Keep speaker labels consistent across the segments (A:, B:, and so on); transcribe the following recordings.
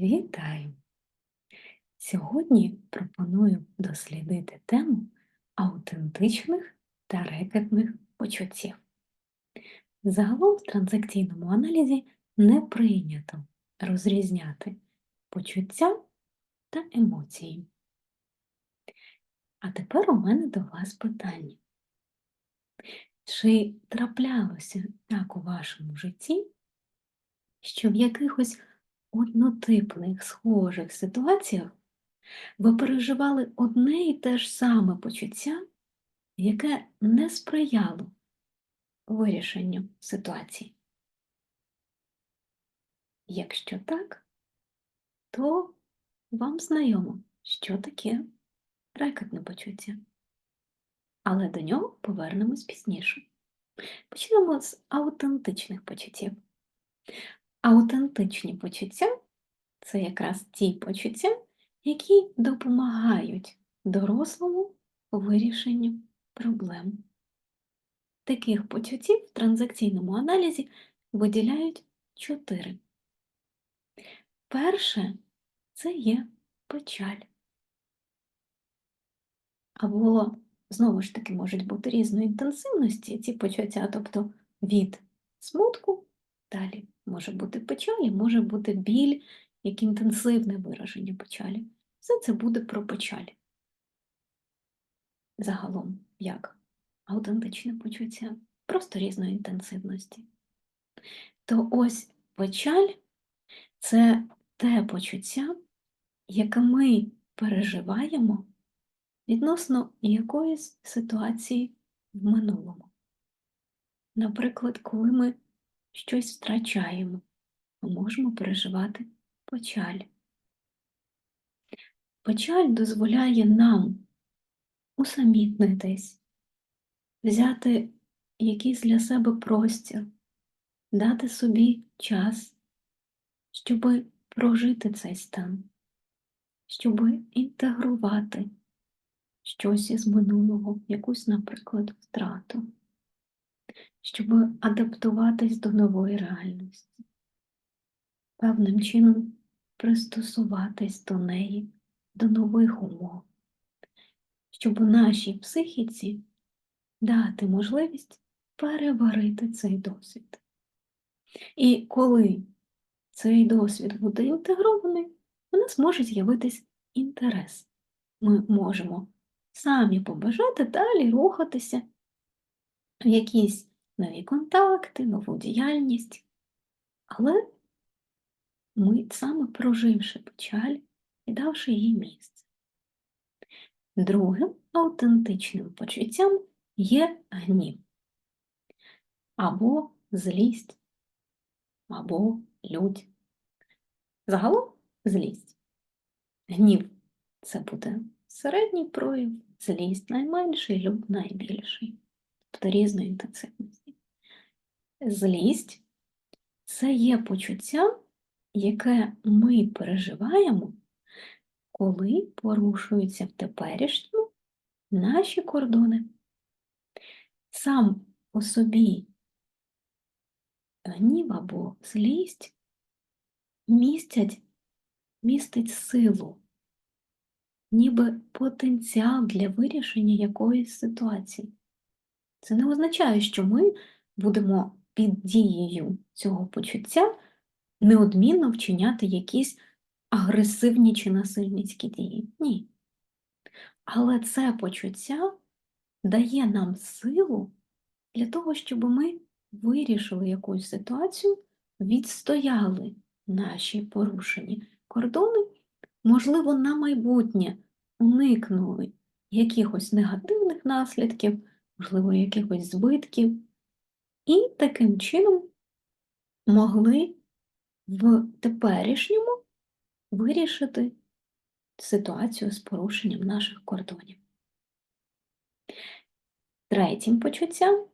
A: Вітаю! Сьогодні пропоную дослідити тему аутентичних та рекетних почуттів. Загалом в транзакційному аналізі не прийнято розрізняти почуття та емоції. А тепер у мене до вас питання. Чи траплялося так у вашому житті, що в якихось однотипних схожих ситуаціях ви переживали одне і те ж саме почуття, яке не сприяло вирішенню ситуації? Якщо так, то вам знайомо, що таке рекетне почуття. Але до нього повернемось пізніше. Почнемо з аутентичних почуттів. Аутентичні почуття це якраз ті почуття, які допомагають дорослому вирішенню проблем. Таких почуттів в транзакційному аналізі виділяють чотири. Перше це є печаль. Або, знову ж таки, можуть бути різної інтенсивності ці почуття, тобто від смутку далі може бути печалі, може бути біль, як інтенсивне вираження печалі. Все це буде про печаль. Загалом, як аутентичне почуття, просто різної інтенсивності. То ось печаль це те почуття, яке ми переживаємо відносно якоїсь ситуації в минулому. Наприклад, коли ми щось втрачаємо, ми можемо переживати печаль. Печаль дозволяє нам усамітнитись, взяти якийсь для себе простір, дати собі час, щоб прожити цей стан, щоб інтегрувати щось із минулого, якусь, наприклад, втрату, щоб адаптуватись до нової реальності, певним чином пристосуватись до неї, до нових умов, щоб нашій психіці дати можливість переварити цей досвід. І коли цей досвід буде інтегрований, у нас може з'явитись інтерес. Ми можемо самі побажати далі рухатися в якісь нові контакти, нову діяльність. Але ми саме проживши печаль і давши їй місце. Другим аутентичним почуттям є гнів або злість, або лють. Загалом злість. Гнів це буде середній прояв, злість найменший, люд найбільший, тобто різної інтенсивності. Злість це є почуття, яке ми переживаємо, коли порушуються в теперішньому наші кордони. Сам по собі гнів або злість містять, містить силу, ніби потенціал для вирішення якоїсь ситуації. Це не означає, що ми будемо під дією цього почуття неодмінно вчиняти якісь агресивні чи насильницькі дії. Ні. Але це почуття дає нам силу для того, щоб ми вирішили якусь ситуацію, відстояли наші порушені кордони, можливо, на майбутнє уникнули якихось негативних наслідків, можливо, якихось збитків, і таким чином могли в теперішньому вирішити ситуацію з порушенням наших кордонів. Третім почуттям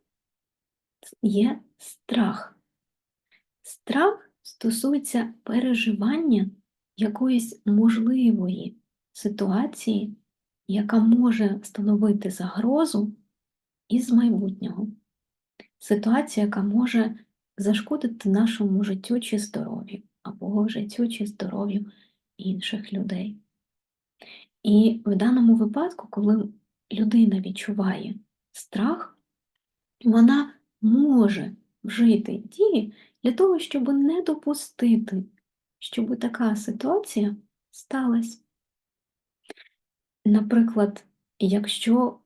A: є страх. Страх стосується переживання якоїсь можливої ситуації, яка може становити загрозу із майбутнього. Ситуація, яка може зашкодити нашому життю чи здоров'ю, або життю чи здоров'ю інших людей. І в даному випадку, коли людина відчуває страх, вона може вжити дії для того, щоб не допустити, щоб така ситуація сталася. Наприклад, якщо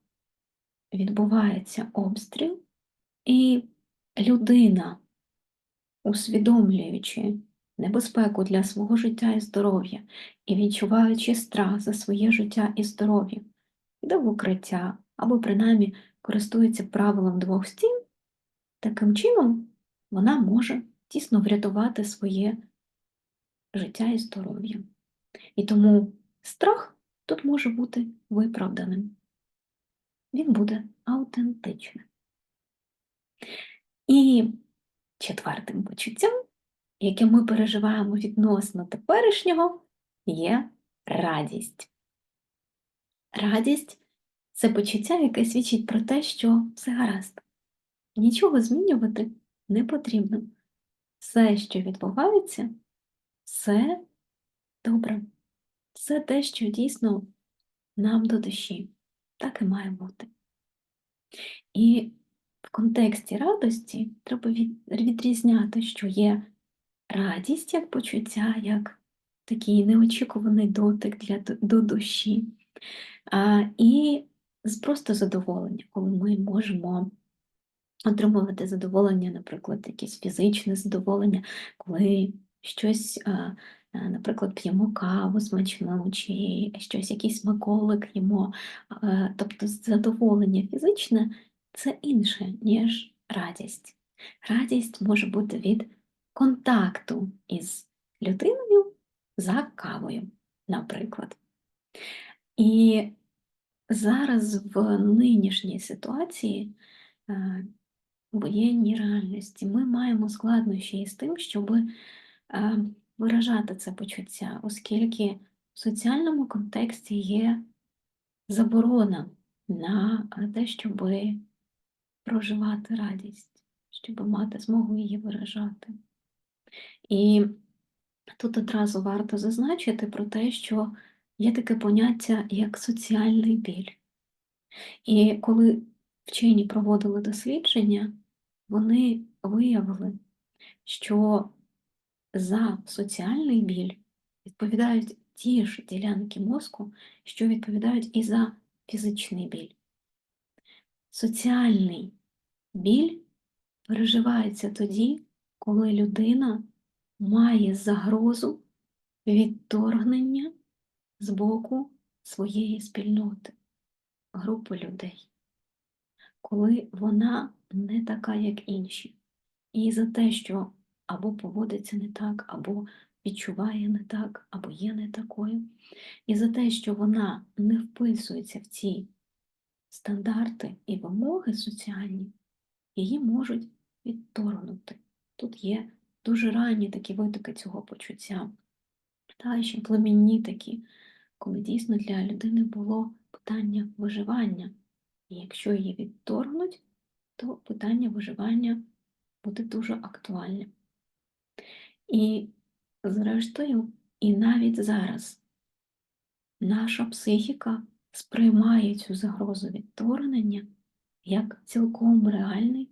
A: відбувається обстріл, і людина, усвідомлюючи небезпеку для свого життя і здоров'я і відчуваючи страх за своє життя і здоров'я, йде в укриття або принаймні користується правилом двох стін, таким чином вона може тісно врятувати своє життя і здоров'я. І тому страх тут може бути виправданим. Він буде аутентичним. І четвертим почуттям, яке ми переживаємо відносно теперішнього, є радість. Радість це почуття, яке свідчить про те, що все гаразд. Нічого змінювати не потрібно. Все, що відбувається, все добре. Все те, що дійсно нам до душі. Так і має бути. І в контексті радості треба відрізняти, що є радість як почуття, як такий неочікуваний дотик для, до душі, а, і просто задоволення, коли ми можемо отримувати задоволення, наприклад, якесь фізичне задоволення, коли щось. Наприклад, п'ємо каву смачну, чи щось, якийсь смаколик їмо, тобто задоволення фізичне це інше, ніж радість. Радість може бути від контакту із людиною за кавою, наприклад. І зараз в нинішній ситуації е, воєнній реальності ми маємо складнощі із тим, щоб е, виражати це почуття, оскільки в соціальному контексті є заборона на те, щоб проживати радість, щоб мати змогу її виражати. І тут одразу варто зазначити про те, що є таке поняття як соціальний біль. І коли вчені проводили дослідження, вони виявили, що за соціальний біль відповідають ті ж ділянки мозку, що відповідають і за фізичний біль. Соціальний біль переживається тоді, коли людина має загрозу відторгнення з боку своєї спільноти, групи людей, коли вона не така, як інші. І за те, що або поводиться не так, або відчуває не так, або є не такою, і за те, що вона не вписується в ці стандарти і вимоги соціальні, її можуть відторгнути. Тут є дуже ранні такі витоки цього почуття, та ще племінні такі, коли дійсно для людини було питання виживання. І якщо її відторгнуть, то питання виживання буде дуже актуальне. І, зрештою, і навіть зараз наша психіка сприймає цю загрозу відторгнення як цілком реальний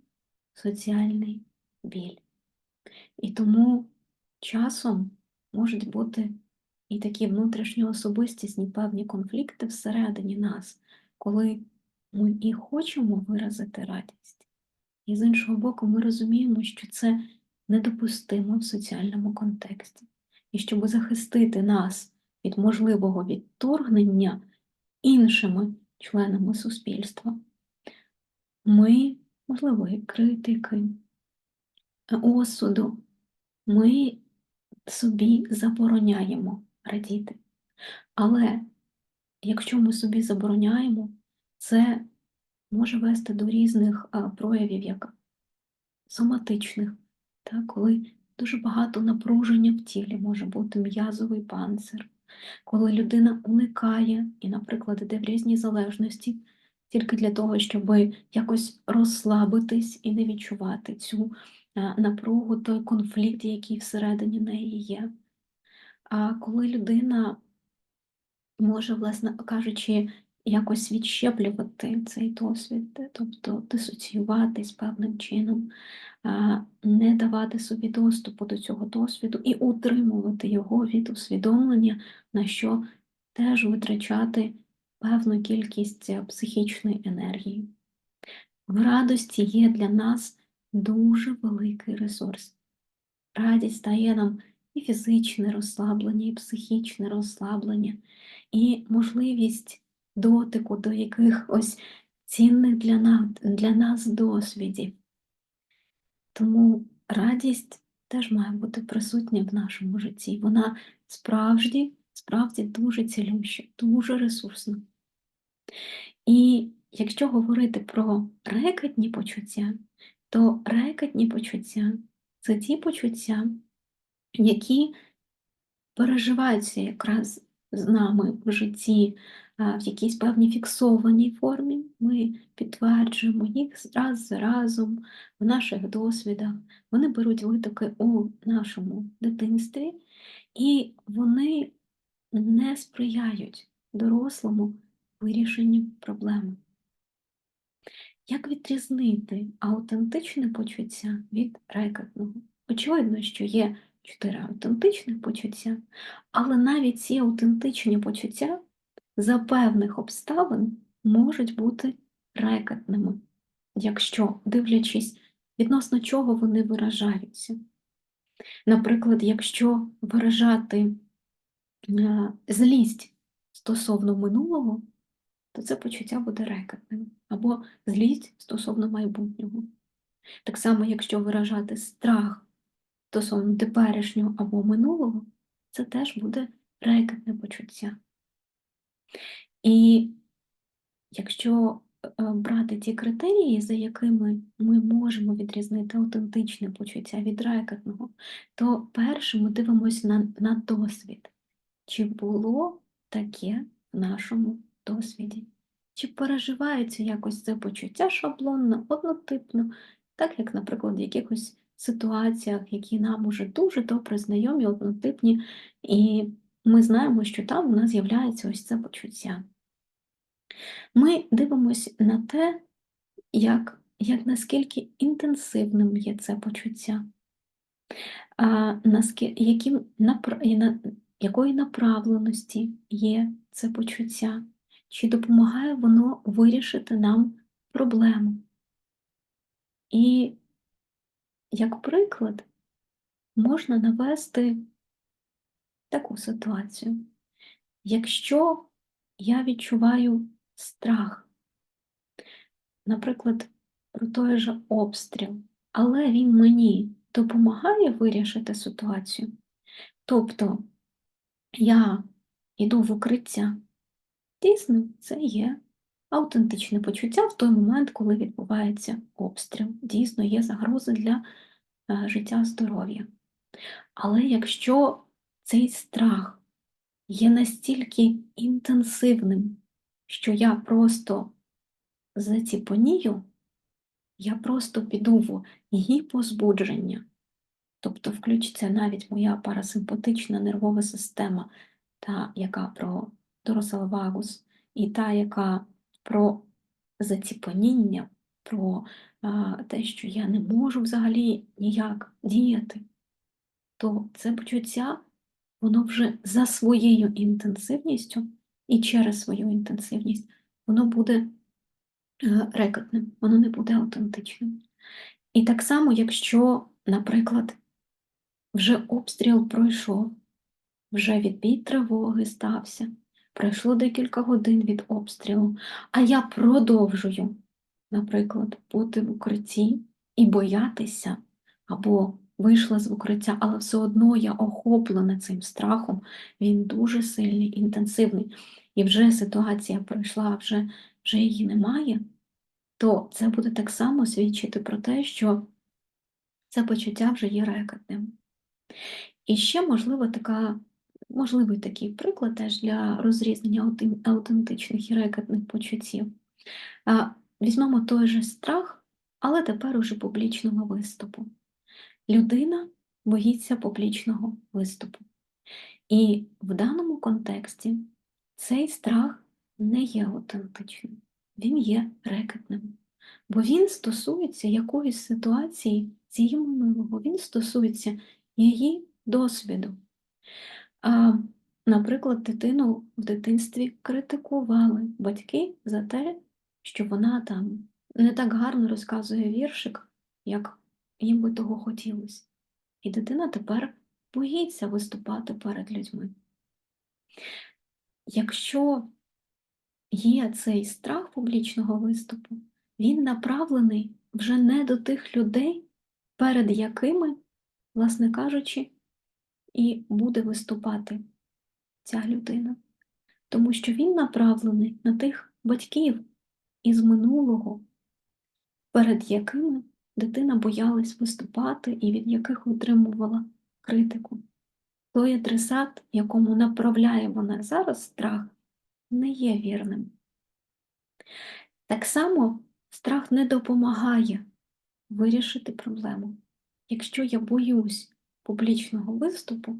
A: соціальний біль. І тому часом можуть бути і такі внутрішньоособистісні певні конфлікти всередині нас, коли ми і хочемо виразити радість, і з іншого боку, ми розуміємо, що це недопустимо в соціальному контексті. І щоб захистити нас від можливого відторгнення іншими членами суспільства, ми, можливо, і критики, осуду, ми собі забороняємо радіти. Але якщо ми собі забороняємо, це може вести до різних проявів, як соматичних, коли дуже багато напруження в тілі може бути м'язовий панцир, коли людина уникає і, наприклад, йде в різні залежності тільки для того, щоб якось розслабитись і не відчувати цю е, напругу, той конфлікт, який всередині неї є. А коли людина може, власне кажучи, якось відщеплювати цей досвід, тобто дисоціюватись певним чином, не давати собі доступу до цього досвіду і утримувати його від усвідомлення, на що теж витрачати певну кількість е, психічної енергії. В радості є для нас дуже великий ресурс. Радість дає нам і фізичне розслаблення, і психічне розслаблення, і можливість дотику до якихось цінних для нас, для нас досвідів. Тому радість теж має бути присутня в нашому житті. Вона справді, справді дуже цілюща, дуже ресурсна. І якщо говорити про рекетні почуття, то рекетні почуття це ті почуття, які переживаються якраз з нами в житті в якійсь певній фіксованій формі. Ми підтверджуємо їх раз за разом в наших досвідах. Вони беруть витоки у нашому дитинстві, і вони не сприяють дорослому вирішенню проблеми. Як відрізнити аутентичне почуття від рекетного? Очевидно, що є чотири аутентичних почуття, але навіть ці аутентичні почуття за певних обставин можуть бути рекетними, якщо, дивлячись, відносно чого вони виражаються. Наприклад, якщо виражати е, злість стосовно минулого, то це почуття буде рекетним, або злість стосовно майбутнього. Так само, якщо виражати страх стосовно теперішнього або минулого, це теж буде рекетне почуття. І якщо е, брати ті критерії, за якими ми можемо відрізнити аутентичне почуття від рекетного, то перше ми дивимося на, на досвід. Чи було таке в нашому досвіді? Чи переживається якось це почуття шаблонно, однотипно, так як, наприклад, в якихось ситуаціях, які нам уже дуже добре знайомі, однотипні, і ми знаємо, що там у нас з'являється ось це почуття. Ми дивимося на те, як, як наскільки інтенсивним є це почуття, а, наскільки, яким, якої направленості є це почуття, чи допомагає воно вирішити нам проблему. І, як приклад, можна навести таку ситуацію. Якщо я відчуваю страх, наприклад, про той же обстріл, але він мені допомагає вирішити ситуацію, тобто я йду в укриття, дійсно, це є аутентичне почуття в той момент, коли відбувається обстріл. Дійсно, є загрози для е, життя здоров'я. Але якщо цей страх є настільки інтенсивним, що я просто заціпонію, я просто піду в гіпозбудження, тобто включиться навіть моя парасимпатична нервова система, та, яка про доросалвагус, і та, яка про заціпаніння, про а, те, що я не можу взагалі ніяк діяти, то це почуття воно вже за своєю інтенсивністю і через свою інтенсивність воно буде е, рекетним, воно не буде аутентичним. І так само, якщо, наприклад, вже обстріл пройшов, вже відбій тривоги стався, пройшло декілька годин від обстрілу, а я продовжую, наприклад, бути в укритті і боятися або вийшла з укриття, але все одно я охоплена цим страхом, він дуже сильний, інтенсивний. І вже ситуація пройшла, вже, вже її немає, то це буде так само свідчити про те, що це почуття вже є рекетним. І ще, можливо, така, можливий такий приклад теж для розрізнення аутентичних і рекетних почуттів. Візьмемо той же страх, але тепер уже публічного виступу. Людина боїться публічного виступу. І в даному контексті цей страх не є аутентичним, він є рекетним, бо він стосується якоїсь ситуації з її минулого, він стосується її досвіду. А, наприклад, дитину в дитинстві критикували батьки за те, що вона там не так гарно розказує віршик, як їм би того хотілося. І дитина тепер боїться виступати перед людьми. Якщо є цей страх публічного виступу, він направлений вже не до тих людей, перед якими, власне кажучи, і буде виступати ця людина. Тому що він направлений на тих батьків із минулого, перед якими дитина боялась виступати і від яких отримувала критику. Той адресат, якому направляє вона зараз страх, не є вірним. Так само страх не допомагає вирішити проблему. Якщо я боюсь публічного виступу,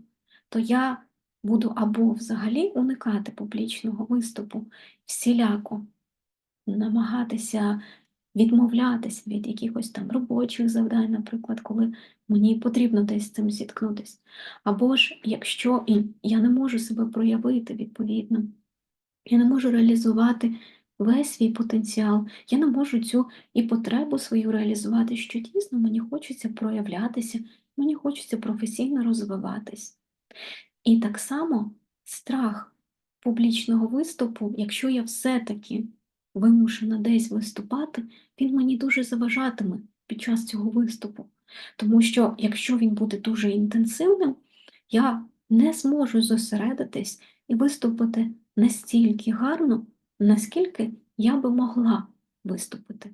A: то я буду або взагалі уникати публічного виступу, всіляко намагатися відмовлятися від якихось там робочих завдань, наприклад, коли мені потрібно десь з цим зіткнутися. Або ж якщо я не можу себе проявити відповідно, я не можу реалізувати весь свій потенціал, я не можу цю і потребу свою реалізувати, що дійсно мені хочеться проявлятися, мені хочеться професійно розвиватись. І так само страх публічного виступу, якщо я все-таки вимушена десь виступати, він мені дуже заважатиме під час цього виступу. Тому що якщо він буде дуже інтенсивним, я не зможу зосередитись і виступити настільки гарно, наскільки я би могла виступити.